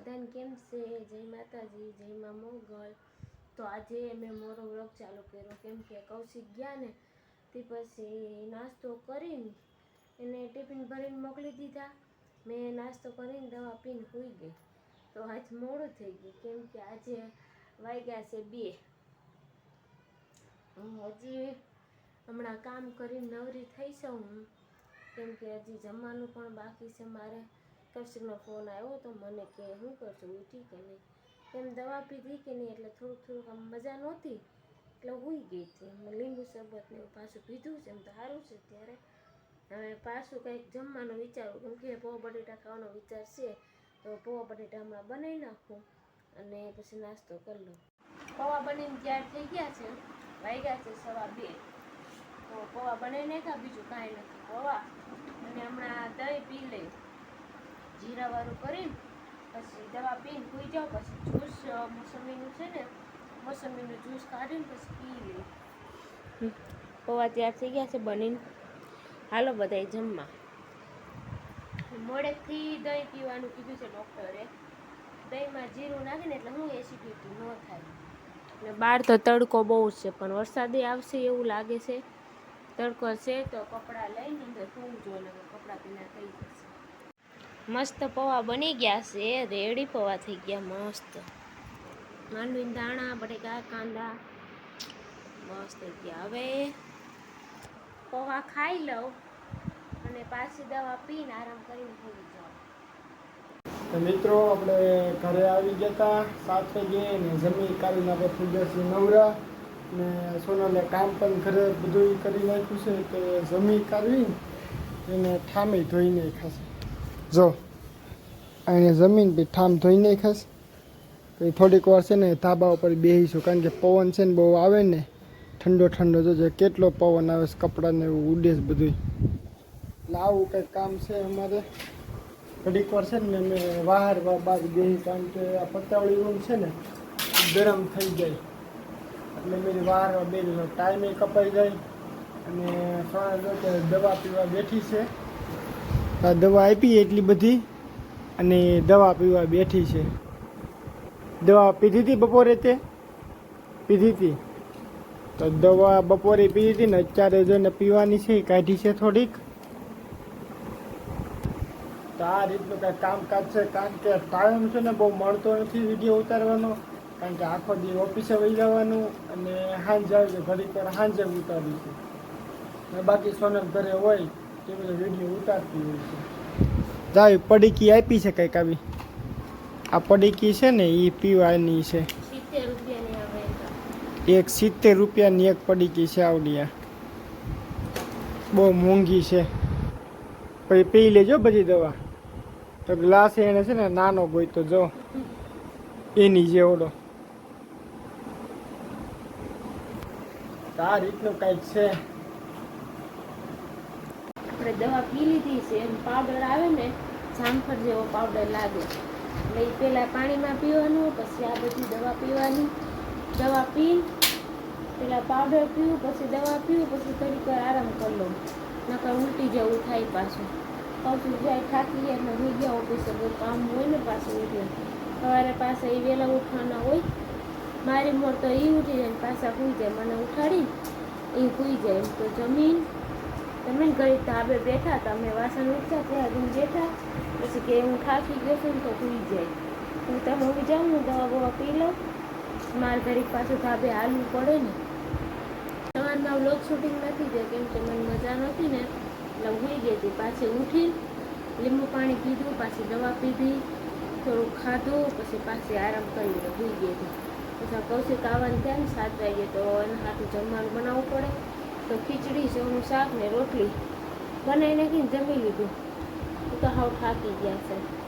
બધાને કેમ છે? જય માતાજી, જય મા મોગલ. તો આજે મેં મારો વ્લોગ ચાલુ કર્યો. કેમ કે કૌશિક ગયા ને, તે પછી નાસ્તો કરીને એને ટિફિન ભરીને મોકલી દીધા. મેં નાસ્તો કરીને દવા પીને સૂઈ ગઈ. તો આજ મોડું થઈ ગયું. કેમ કે આજે વાગ્યા છે બે. હું હજી હમણાં કામ કરીને નવરી થઈ છું હું. કેમ કે હજી જમવાનું પણ બાકી છે મારે. કૌશિકનો ફોન આવ્યો તો મને કે શું કરશું? ઉઠી કે નહીં. એમ દવા પીધી કે નહીં એટલે થોડુંક થોડુંક આમ મજા નહોતી. એટલે હુઈ ગઈ હતી. મેં લીંબુ શરબત ને એવું પાછું પીધું છે. એમ તો સારું છે ત્યારે હવે પાછું કંઈક જમવાનું વિચારું. કેમ કે પૌવા બટેટા ખાવાનો વિચાર છે, તો પૌવા બટેટા હમણાં બનાવી નાખું અને પછી નાસ્તો કરી લઉં. પૌવા બનીને તૈયાર થઈ ગયા છે. વાગ્યા છે સવા બે. તો પૌવા બનાવી નાખ્યા. બીજું કાંઈ નથી. પૌવા. અને હમણાં દહીં પી લઈ. જીરાવાળું કરીને પછી દવા પીને સૂઈ જાઓ પછી જ્યુસ મોસંબીનું છે ને મોસંબીનું જ્યુસ કાઢીને પછી પી લે પૌવા તૈયાર થઈ ગયા છે બનીને. હાલો બધાય જમવા. મોડેથી દહીં પીવાનું કીધું છે ડૉક્ટરે. દહીંમાં જીરું નાખીને એટલે હું એસિડિટી ન થાય. એટલે બહાર તો તડકો બહુ જ છે પણ વરસાદે આવશે એવું લાગે છે. તડકો છે તો કપડાં લઈને અંદર સૂવું જોઈએ કપડાં પીના થઈ જશે. મસ્ત પૌવા બની ગયા છે. રેડી પૌવા થઈ ગયા મસ્ત. માંડવીના દાણા, બટેકા, કાંદા મસ્ત થઈ ગયા. હવે પૌવા ખાઈ લઉં અને પાછી દવા પીને આરામ કરીને ભૂલી જાઉં મિત્રો, આપણે ઘરે આવી ગયા હતા. સાત વાગે ને જમી કાઢીને આપણે ગયા નવરા. ને સોનલે કામ પણ ઘરે બધું કરી નાખ્યું છે કે જમી કાઢવી એને ઠામી ધોઈને ખાશે. જો એને જમીન પછી ઠામ નહીં ખાશે પછી થોડીક વાર છે ને ધાબા ઉપર બેસીશું કારણ કે પવન છે ને બહુ આવે ને, ઠંડો ઠંડો જોજે કેટલો પવન આવે છે કપડાને એવું ઉડે છે બધું એટલે આવું કંઈક કામ છે અમારે. ઘડીક વાર છે ને અમે બહાર બાદ બેસી કારણ કે આ પતાવળી રૂમ છે ને ગરમ થઈ જાય. એટલે મેરી વાર બે ટાઈમે કપાઈ જાય. અને સોના દવા પીવા બેઠી છે. દવા આપી એટલી બધી અને દવા પીવા બેઠી છે. દવા પીધી હતી બપોરે તે? પીધી હતી. તો દવા બપોરે પીધી હતી ને અત્યારે જોઈને પીવાની છે કાઢી છે થોડીક. તો આ રીતનું કાંઈ કામકાજ છે, કારણ કે ટાઈમ છે ને બહુ મળતો નથી વીડિયો ઉતારવાનો, કારણ કે આખો દી ઓફિસે વહી જવાનું અને સાંજે આવી જાય ઘડીક વાર સાંજે ઉતારી છે. બાકી સોનલ ઘરે હોય તે બધો વીડિયો ઉતારતી હોય છે. જાય પડીકી આપી છે કંઈક આવી. આ પડીકી છે ને એ પીવાની છે. એક. સિત્તેર રૂપિયાની એક પડીકી છે આવડી આ. બહુ મોંઘી છે. પછી પી લેજો બધી દવા. તો ગ્લાસ એને છે ને નાનો ગોઈતો જો. એની જેવડો. તો આ રીતનું કંઈક છે. આપણે દવા પી લીધી છે એમ પાવડર આવે ને, જામફળ જેવો પાવડર લાગે. એટલે એ પહેલાં પાણીમાં પીવાનું, પછી આ બધી દવા પીવાની. દવા પી પહેલાં પાવડર પીવું, પછી દવા પીવું, પછી થોડીક આરામ કરી લઉં. નકર ઉલટી જેવું થાય પાછું. પાછું જાય થાકી એટલે હોઈ ગયા ઓફિસે, બહુ કામ હોય ને પાછું એટલે. સવારે પાછા એ વહેલા ઉઠવાના હોય. મારી મોર તો એ ઉઠી જાય પાછા સૂઈ જાય. મને ઉઠાડી એ સૂઈ જાય. તો જમીન તમે તો ધાબે બેઠા હતા અમે વાસણ ઉઠતા ત્યાં બેઠા, પછી કે હું થાકી ગયો છું તો સૂઈ જાય. હું તમે હું જાઉં હું દવા બવા પી લઉં. મારે ઘરે પાછું ધાબે હાલવું પડે ને. સવારમાં વ્લોગ શૂટિંગ નથી થયું કેમ કે મને મજા નહોતી ને, એટલે હું ગઈ હતી. પાછી ઉઠી, લીંબુ પાણી પીધું, પાછી દવા પીધી, થોડુંક ખાધું, પછી પાછી આરામ કરીને સૂઈ ગઈ હતી. પછી કૌશિક આવવાનું થાય ને, સાત વાગે તો એના હાથું જમવાનું બનાવવું પડે. તો ખીચડી સેવનું શાક ને રોટલી. બનાવી નાખીને જમી લીધું. તો હાવ થાકી ગયા છે.